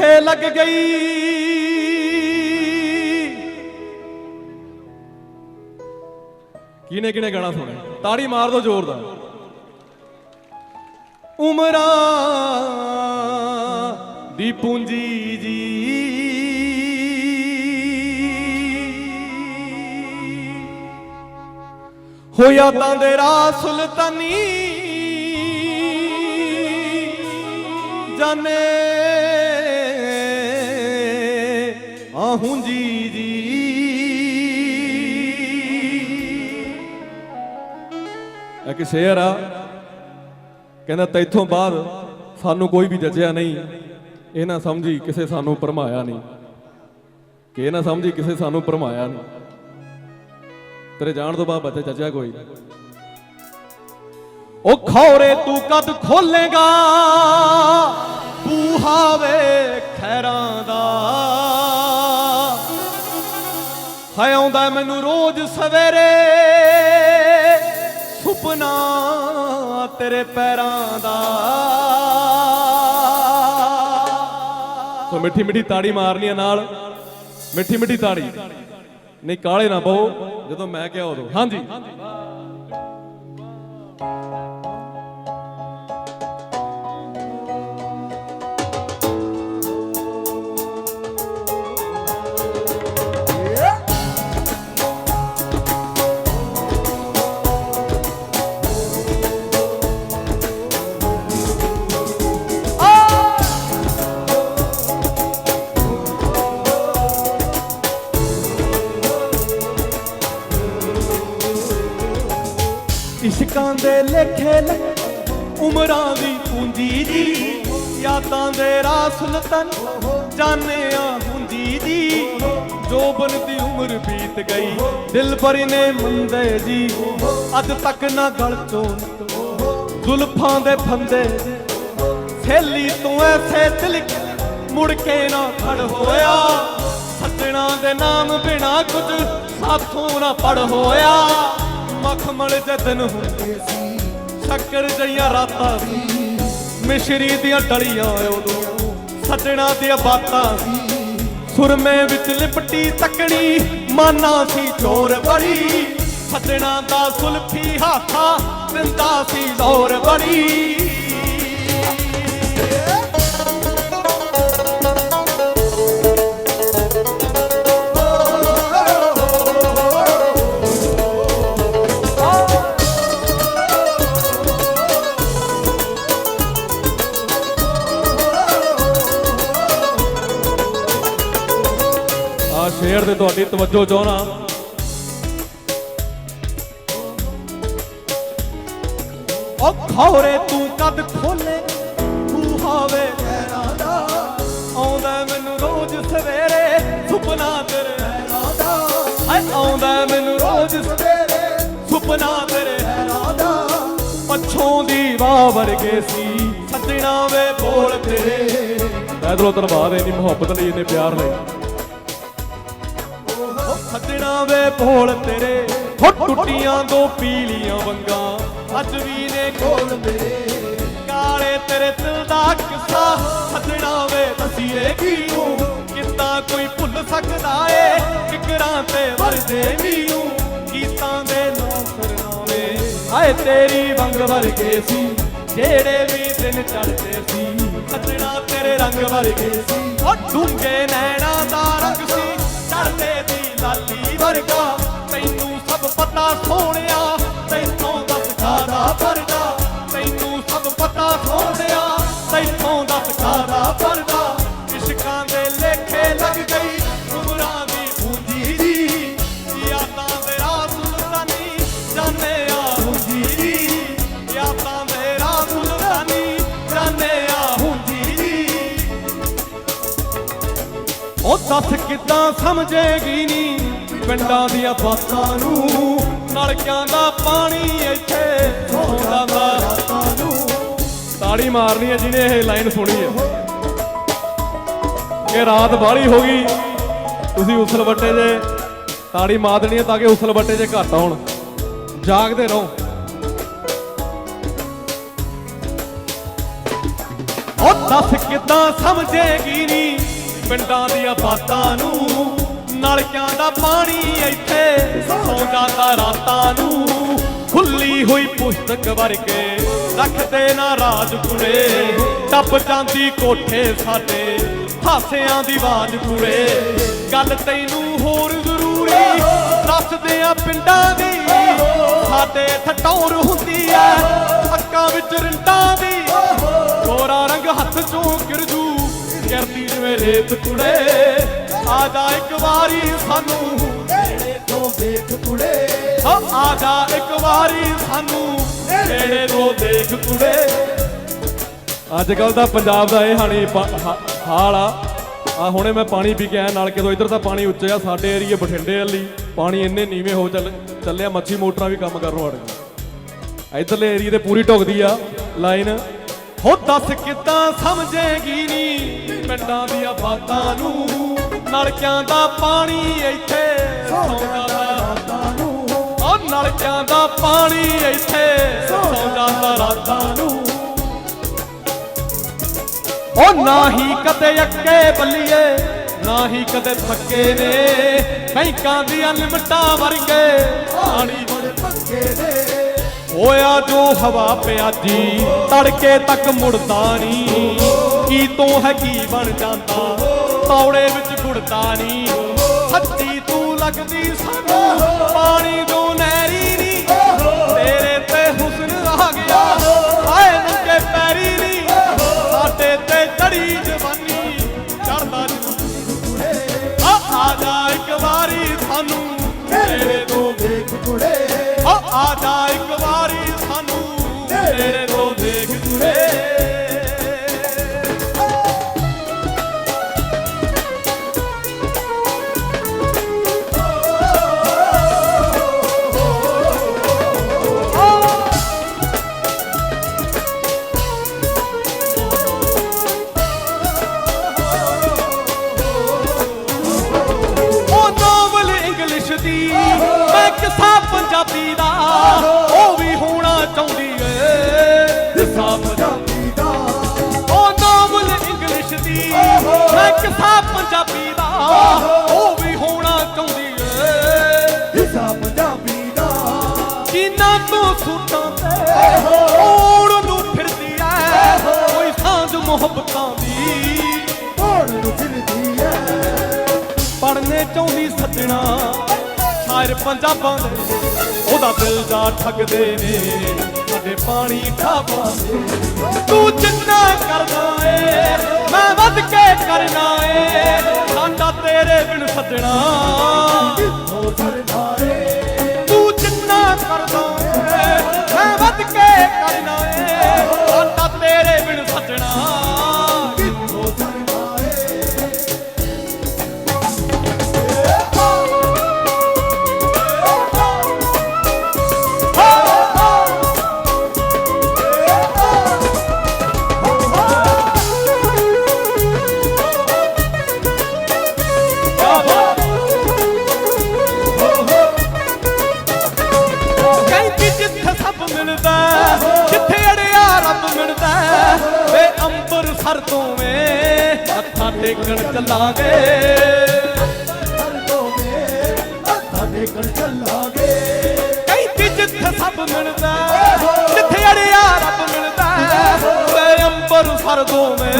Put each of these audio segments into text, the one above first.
ਲੇਖੇ ਲੱਗ ਗਈ? ਕਿਨੇ ਕਿਨੇ ਗਾਣਾ ਸੁਣਿਆ? ਤਾੜੀ ਮਾਰ ਦੋ ਜ਼ੋਰ ਦਾ। ਉਮਰਾਂ ਦੀ ਪੂੰਜੀ ਜੀ। ਹੋਇਆ ਤਾਂ ਦੇ ਰਾਹ ਸੁਲਤਾਨੀ। ਜਾਣੇ ਆਹੂੰ ਜੀ ਇੱਕ ਸ਼ੇਰ ਆ, ਕਹਿੰਦਾ ਤੈਥੋਂ ਬਾਅਦ ਸਾਨੂੰ ਕੋਈ ਵੀ ਜੱਜਿਆ ਨਹੀਂ, ਇਹ ਨਾ ਸਮਝੀ ਕਿਸੇ ਸਾਨੂੰ ਭਰਮਾਇਆ ਨਹੀਂ, ਕਿ ਇਹ ਨਾ ਸਮਝੀ ਕਿਸੇ ਸਾਨੂੰ ਭਰਮਾਇਆ ਨਹੀਂ। ਤੇਰੇ ਜਾਣ ਤੋਂ ਬਾਅਦ ਬੱਚੇ ਜੱਜਿਆ ਕੋਈ। ਉਹ ਖੌਰੇ ਤੂੰ ਕਦ ਖੋਲੇਗਾ, ਬੂਹਾ ਵੇ ਖੈਰਾਂ ਦਾ। ਹੈ ਆਉਂਦਾ ਮੈਨੂੰ ਰੋਜ਼ ਸਵੇਰੇ ਸੁਪਨਾ ਤੇਰੇ ਪੈਰਾਂ ਦਾ। ਸੋ ਮਿੱਠੀ ਮਿੱਠੀ ਤਾੜੀ ਮਾਰਨੀ ਆ ਨਾਲ। ਮਿੱਠੀ ਮਿੱਠੀ ਤਾੜੀ। ਨਹੀਂ, ਕਾਲੇ ਨਾ ਪਾਓ। ਜਦੋਂ ਮੈਂ ਕਿਹਾ ਉਦੋਂ। ਹਾਂਜੀ। ਇਸ਼ਕਾਂ ਦੇ ਲੇਖੇ ਲੈ ਉਮਰਾਂ ਦੀ ਪੂੰਜੀ ਜੀ। ਯਾਦਾਂ ਦੇ ਰਾਹ ਸੁਲਤਾਨ ਜਾਣਿਆ ਹੁੰਦੀ ਜੀ। ਜੋਬਨ ਦੀ ਉਮਰ ਬੀਤ ਗਈ, ਦਿਲ ਭਰੀ ਨੇ ਮੰਦੇ ਜੀ। ਅੱਜ ਤੱਕ ਨਾ ਗਲ ਚੋਂ ਜ਼ੁਲਫਾਂ ਦੇ ਫੰਦੇ। ਥੇਲੀ ਤੂੰ ਐਸੇ ਦਿਲ ਮੁੜ ਕੇ ਨਾ ਖੜ ਹੋਇਆ। ਸੱਜਣਾ ਦੇ ਨਾਮ ਬਿਨਾ ਕੁਝ ਸਾਥੋਂ ਨਾ ਪੜ ਹੋਇਆ। ਮਖਮਲ ਜਦਨ ਹੁੰਦੇ ਸੀ। ਸ਼ੱਕਰ ਜਈਆਂ ਰਾਤਾਂ ਸੀ। ਮਿਸ਼ਰੀ ਦੀਆਂ ਡਲੀਆਂ ਉਦੋਂ ਸੱਜਣਾ ਦੀਆਂ ਬਾਤਾਂ ਸੀ। ਸੁਰਮੇ ਵਿੱਚ ਲਿਪਟੀ ਤੱਕਣੀ, ਮਾਨਾ ਸੀ ਚੋਰ ਬੜੀ। ਸੱਜਣਾ ਦਾ ਸੁਲਫੀ ਹਾਥਾ ਦਿੰਦਾ ਸੀ ਲੋਰ ਬੜੀ। ਸ਼ੇਰ ਤੇ ਤੁਹਾਡੀ ਤਵੱਜੋ ਚਾਹਣਾ ਉਹ ਖੌਰੇ ਤੂੰ ਕਦ ਖੋਲੇ? ਤੂੰ ਹਾਵੇ ਦਾ। ਆਉਂਦਾ ਮੈਨੂੰ ਰੋਜ਼ ਸਵੇਰੇ ਸੁਪਨਾ ਤੇਰੇ ਦਾ। ਹਾਏ ਆਉਂਦਾ ਮੈਨੂੰ ਰੋਜ਼ ਸਵੇਰੇ ਸੁਪਨਾ ਤੇਰੇ ਦਾ। ਪੱਛੋਂ ਦੀ ਵਾਹ ਵਰਗੇ ਸੀ ਸੱਜਣਾ ਵੇ ਬੋਲ ਤੇਰੇ। ਬੈਦਰੋਂ ਧੰਨਵਾਦ ਇੰਨੀ ਮੁਹੱਬਤ ਲਈ ਇੰਨੇ ਪਿਆਰ ਲਈ। ਉਹ ਸੱਜਣਾ ਵੇ ਭੋਲ ਤੇਰੇ। ਹੋ ਟੁੱਟੀਆਂ ਦੋ ਪੀਲੀਆਂ ਵੰਗਾਂ। ਅੱਜ ਵੀ ਨੇ ਕੋਲ ਮੇਰੇ। ਕਾਲੇ ਤੇਰੇ ਦਿਲ ਦਾ ਕਿੱਸਾ। ਸੱਜਣਾ ਵੇ ਦਸੀਏ ਕੀਉ ਕਿੱਦਾਂ ਕੋਈ ਭੁੱਲ ਸਕਦਾ ਏ। ਫਿਕਰਾਂ ਤੇ ਵਰਦੇ ਮੀਉ ਗੀਤਾਂ ਦੇ ਨਾਂ ਸਰਨਾਵੇ ਹਾਏ ਤੇਰੀ ਵੰਗ ਵਰਗੇ ਸੀ। ਜਿਹੜੇ ਵੀ ਦਿਨ ਚੜਦੇ ਸੀ। ਸੱਜਣਾ ਤੇਰੇ ਰੰਗ ਵਰਗੇ ਸੀ। ਉਹ ਡੂੰਗੇ ਨੈਣਾ ਦਾ ਰੰਗ ਸੀ। ਚੜਦੇ ਦੀ ਲਾਲੀ ਵਰਗਾ। ਤੈਨੂੰ ਸਭ ਪਤਾ ਸੋਹਣਿਆ ਤੈਨੂੰ ਦਾ ਖਾਦਾ ਵਰਗਾ। ਤੈਨੂੰ ਸਭ ਪਤਾ ਸੋਹਣਿਆ ਤੈਨੂੰ ਦਾ ਖਾਦਾ ਵਰਗਾ। ਉਹ ਕਿੱਦਾਂ ਸਮਝੇਗੀ ਨੀ? ਪਿੰਡਾਂ ਦੀਆਂ ਬਾਤਾਂ ਨੂੰ, ਨਲਕਿਆਂ ਦਾ ਪਾਣੀ ਇੱਥੇ ਸੌਂਦਾ ਦਾ ਰਾਤਾਂ ਨੂੰ ਤਾੜੀ ਮਾਰਨੀ ਹੈ ਜਿਹਨੇ ਇਹ ਲਾਈਨ ਸੁਣੀ ਹੈ। ਕਿ ਰਾਤ ਬਾਹਲੀ ਹੋ ਗਈ। ਤੁਸੀਂ ਉਸਲ ਬੱਟੇ ਜੇ ਤਾੜੀ ਮਾਰ ਦੇਣੀ ਹੈ ਤਾਂ ਕਿ ਉਸਲ ਬੱਟੇ ਜੇ ਘੱਟ ਆਉਣ। ਜਾਗਦੇ ਰਹੋ। ਉਹ ਦੱਸ ਕਿੱਦਾਂ ਸਮਝੇਗੀ ਨੀ? ਪਿੰਡਾਂ ਦੀਆਂ ਬਾਤਾਂ ਨੂੰ ਨਲਕਿਆਂ ਦਾ ਪਾਣੀ ਇੱਥੇ ਸੌ ਜਾਂਦਾ ਰਾਤਾਂ ਨੂੰ। ਖੁੱਲੀ ਹੋਈ ਪੁਸਤਕ ਵਰਗੇ ਰੱਖਦੇ ਨਾ ਰਾਜ ਕੁੜੇ ਟੱਪ ਜਾਂਦੀ ਕੋਠੇ ਸਾਡੇ, ਹਾਸਿਆਂ ਦੀ ਆਵਾਜ਼ ਕੁੜੇ ਗੱਲ ਤੈਨੂੰ ਹੋਰ ਜ਼ਰੂਰੀ, ਦੱਸਦੇ ਆ ਪਿੰਡਾਂ ਦੀ, ਸਾਡੇ ਠਟੌਰ ਹੁੰਦੀ ਐ ਅੱਕਾਂ ਵਿੱਚ ਰਿੰਟਾਂ ਦੀ। ਗੋਰਾ ਰੰਗ ਹੱਥ ਚੋਂ ਗਿਰਜੂ ਜਿਵੇਂ ਰੇਤ ਕੁੜੇ ਆ ਇੱਕ ਵਾਰੀ ਸਾਨੂੰ। ਨੇੜੇ ਤੋਂ ਵੇਖ ਕੁੜੇ ਓ ਆ ਇੱਕ ਵਾਰੀ ਸਾਨੂੰ। ਨੇੜੇ ਤੋਂ ਦੇਖ ਕੁੜੇ ਅੱਜ ਕੱਲ ਦਾ ਪੰਜਾਬ ਦਾ ਇਹ ਹਾਣੀ ਹਾਲ ਆ। ਆ ਹੁਣੇ ਮੈਂ ਪਾਣੀ ਪੀ ਕੇ ਆਇਆ, ਨਾਲ ਕਿਦੋਂ ਇੱਧਰ ਤਾਂ ਪਾਣੀ ਉੱਚਾ ਆ, ਸਾਡੇ ਏਰੀਏ ਬਠਿੰਡੇ ਵਾਲੀ ਪਾਣੀ ਇੰਨੇ ਨੀਵੇਂ ਹੋ ਚੱਲ ਚੱਲਿਆ, ਮੱਛੀ ਮੋਟਰਾਂ ਵੀ ਕੰਮ ਕਰਨੋਂ ਹਟ ਗਈਆਂ ਇਧਰਲੇ ਏਰੀਏ ਤੇ ਪੂਰੀ ਢੁਕਦੀ ਆ ਲਾਈਨ। ਹੋ ਦੱਸ ਕਿੱਦਾਂ ਸਮਝੇਗੀ ਨੀ? ਪਿੰਡਾਂ ਦੀਆਂ ਬਾਤਾਂ ਨੂੰ, ਨਲਕਿਆਂ ਦਾ ਪਾਣੀ ਇੱਥੇ ਸੌਂਦਾ ਰਾਤਾਂ ਨੂੰ ਉਹ ਨਲਕਿਆਂ ਦਾ ਪਾਣੀ ਇੱਥੇ ਸੌ ਰਾਤਾਂ ਨੂੰ। ਉਹ ਨਾ ਹੀ ਕਦੇ ਅੱਕੇ ਬੱਲੀਏ ਨਾ ਹੀ ਕਦੇ ਥੱਕੇ ਨੇ। ਬੈਂਕਾਂ ਦੀਆਂ ਲਿਮਟਾਂ ਵਰਗੇ ਪਾਣੀ ਬੜੇ ਪੱਕੇ ਨੇ। ਹੋਇਆ ਜੋ ਹਵਾ ਪਿਆਜੀ, ਤੜਕੇ ਤੱਕ ਮੁੜਦਾ ਨਹੀਂ ਕੀ ਤੋਂ ਹੈ ਕੀ ਬਣ ਜਾਂਦਾ? ਤੌੜੇ ਵਿੱਚ ਗੁੜਦਾ ਨਹੀਂ ਸੱਚੀ ਤੂੰ ਲੱਗਦੀ ਸਾਨੂੰ। ਪਾਣੀ ਜੋ ਨਹਿਰੀ ਨਹੀਂ ਤੇਰੇ ਤੇ ਹੁਸਨ ਆ ਗਿਆ। ਆਏ ਨੰਗੇ ਪੈਰੀ ਨਹੀਂ ਸਾਡੇ ਤੇ ਚੜੀ ਜਵਾਨੀ। ਚੜਦਾ ਆ ਆ ਜਾ ਇੱਕ ਵਾਰੀ ਸਾਨੂੰ। ਤੇਰੇ ਤੋਂ ਵੇਖ। ਕੁੜੇ ਓ ਆ ਜਾ ਇੱਕ ਵਾਰੀ ਸਾਨੂੰ। ਤੇਰੇ ਤੋਂ ਦੀ ਮੈਂ ਕਿਸਾ ਪੰਜਾਬੀ ਦਾ? ਉਹ ਵੀ ਹੋਣਾ ਚਾਹੁੰਦੀ ਏ। ਹਿੱਸਾ ਪੰਜਾਬੀ ਦਾ? ਕਿਨਾਂ ਤੋਂ ਸੂਟਾਂ ਤੇ ਓੜ ਨੂੰ ਫਿਰਦੀ ਐ ਕੋਈ ਸਾਂਝ ਮੁਹੱਬਤਾਂ ਦੀ। ਹੋਣ ਨੂੰ ਫਿਰਦੀ ਐ ਪੜਨੇ ਚਾਹੁੰਦੀ ਸੱਜਣਾ ਸ਼ਾਇਰ ਪੰਜਾਬਾਂ ਦੇ। ਉਹਦਾ ਦਿਲ ਦਾ ਠੱਗਦੇ ਨੇ ਸਾਡੇ ਪਾਣੀ ਦੇ। ਤੂੰ ਜਿੰਨਾ ਕਰਦਾ ਏ ਮੈਂ ਵੱਧ ਕੇ ਕਰਨਾ ਏ। ਸਾਡਾ ਤੇਰੇ ਬਿਨ ਸੱਜਣਾ। ਕਿੱਥੋਂ ਸਰਦਾ ਏ ਤੂੰ ਜਿੰਨਾ ਕਰਦਾ ਏ, ਮੈਂ ਵੱਧ ਕੇ ਕਰਨਾ ਏ। ਸਾਡਾ ਤੇਰੇ ਬਿਨ ਟੇਕਣ ਚੱਲਾਂਗੇ। ਸਰਦੋਂ ਮੇ ਮੱਥਾ ਟੇਕਣ ਚੱਲਾਂਗੇ ਕਹਿੰਦੀ ਜਿੱਥੇ ਸਭ ਮਿਲਦਾ, ਜਿੱਥੇ ਅੜਿਆ ਰੱਬ ਮਿਲਦਾ ਵੇ ਅੰਬਰਸਰ ਤੋਂ ਵੇ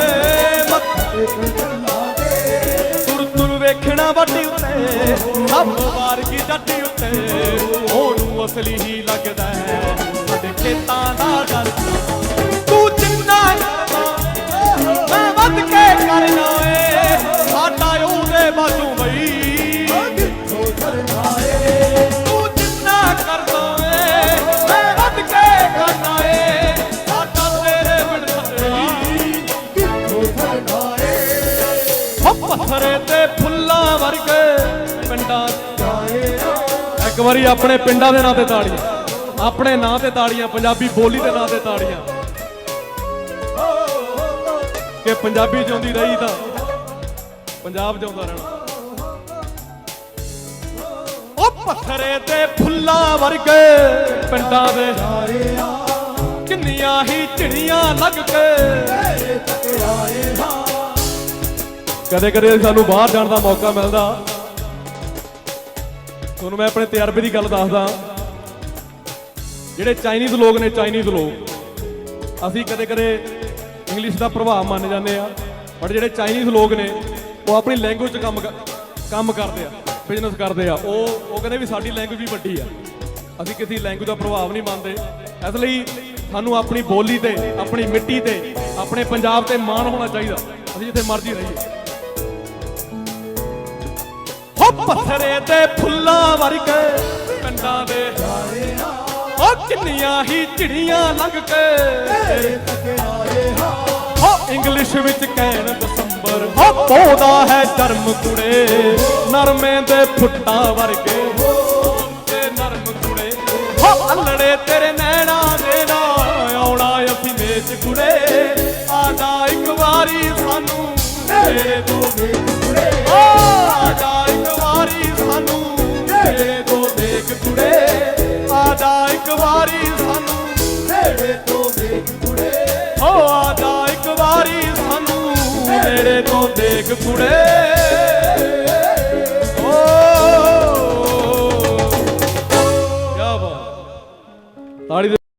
ਮੱਥਾ ਟੇਕਣ ਚੱਲਾਂਗੇ। ਤੁਰ ਤੁਰ ਵੇਖਣਾ ਵੱਡੀ ਉੱਤੇ, ਸਭ ਵਾਰ ਕੀ ਜੱਟੀ ਉੱਤੇ, ਉਹਨੂੰ ਅਸਲੀ ਹੀ ਵਾਰੀ ਆਪਣੇ ਪਿੰਡਾਂ ਦੇ ਨਾਂ ਤੇ ਤਾੜੀਆਂ। ਆਪਣੇ ਨਾਂ ਤੇ ਤਾੜੀਆਂ, ਪੰਜਾਬੀ ਬੋਲੀ ਦੇ ਨਾਂ ਤੇ ਤਾੜੀਆਂ। ਕਿ ਪੰਜਾਬੀ ਜਿਉਂਦੀ ਰਹੀ ਤਾਂ ਪੰਜਾਬ ਜਿਉਂਦਾ ਰਹਿਣਾ। ਉਹ ਪੱਥਰੇ ਤੇ ਫੁੱਲਾਂ ਵਰਗੇ ਪਿੰਡਾਂ ਦੇ ਕਿੰਨੀਆਂ ਹੀ ਝਿੜੀਆਂ ਲੱਗ ਕੇ ਕਦੇ ਕਦੇ ਸਾਨੂੰ ਬਾਹਰ ਜਾਣ ਦਾ ਮੌਕਾ ਮਿਲਦਾ। ਤੁਹਾਨੂੰ ਮੈਂ ਆਪਣੇ ਤਜਰਬੇ ਦੀ ਗੱਲ ਦੱਸਦਾ। ਜਿਹੜੇ ਚਾਈਨੀਜ਼ ਲੋਕ ਨੇ ਚਾਈਨੀਜ਼ ਲੋਕ, ਅਸੀਂ ਕਦੇ ਕਦੇ ਇੰਗਲਿਸ਼ ਦਾ ਪ੍ਰਭਾਵ ਮੰਨ ਜਾਂਦੇ ਆ ਬਟ ਜਿਹੜੇ ਚਾਈਨੀਜ਼ ਲੋਕ ਨੇ, ਉਹ ਆਪਣੀ ਲੈਂਗੁਏਜ 'ਚ ਕੰਮ ਕਰ- ਕੰਮ ਕਰਦੇ ਆ ਬਿਜ਼ਨਸ ਕਰਦੇ ਆ। ਉਹ ਉਹ ਕਹਿੰਦੇ ਵੀ ਸਾਡੀ ਲੈਂਗੁਏਜ ਵੀ ਵੱਡੀ ਆ। ਅਸੀਂ ਕਿਸੇ ਲੈਂਗੁਏਜ ਦਾ ਪ੍ਰਭਾਵ ਨਹੀਂ ਮੰਨਦੇ। ਇਸ ਲਈ ਸਾਨੂੰ ਆਪਣੀ ਬੋਲੀ ਤੇ, ਆਪਣੀ ਮਿੱਟੀ ਤੇ, ਆਪਣੇ ਪੰਜਾਬ ਤੇ ਮਾਣ ਹੋਣਾ ਚਾਹੀਦਾ। ਅਸੀਂ ਜਿੱਥੇ ਮਰਜ਼ੀ ਰਹੀਏ। ਹੋ ਪੱਥਰੇ ਤੇ ਫੁੱਲਾਂ ਵਰਗੇ ਪਿੰਡਾਂ ਦੇ ਉਹ ਕਿੰਨੀਆਂ ਹੀ ਚਿੜੀਆਂ ਲੰਘ ਕੇ। ਤੇਰੇ ਤੱਕ ਆਏ ਹਾਂ ਹੋ ਇੰਗਲਿਸ਼ ਵਿੱਚ ਕਹਿਣ ਦਸੰਬਰ। ਹੋ ਪੌਦਾ ਹੈ ਜਰਮ ਕੁੜੇ, ਨਰਮੇ ਦੇ ਫੁੱਟਾਂ ਵਰਗੇ। ਤੇ ਨਰਮ ਕੁੜੇ। ਹੋ ਅਲੜੇ ਤੇਰੇ ਨੈਣਾ ਦੇ ਨਾਲ ਆਉਣਾ ਅਸੀਂ ਵੇਚ ਕੁੜੇ। ਆ ਇੱਕ ਵਾਰੀ ਸਾਨੂੰ ਤੇਰੇ ਤੋਂ ਦੇਖ ਇੱਕ ਵਾਰੀ ਸਾਨੂੰ ਨੇੜੇ ਤੋਂ ਦੇਖ ਕੁੜੇ। ਹੋ ਆ ਜਾ ਇੱਕ ਵਾਰੀ ਸਾਨੂੰ ਨੇੜੇ ਤੋਂ ਦੇਖ ਕੁੜੇ।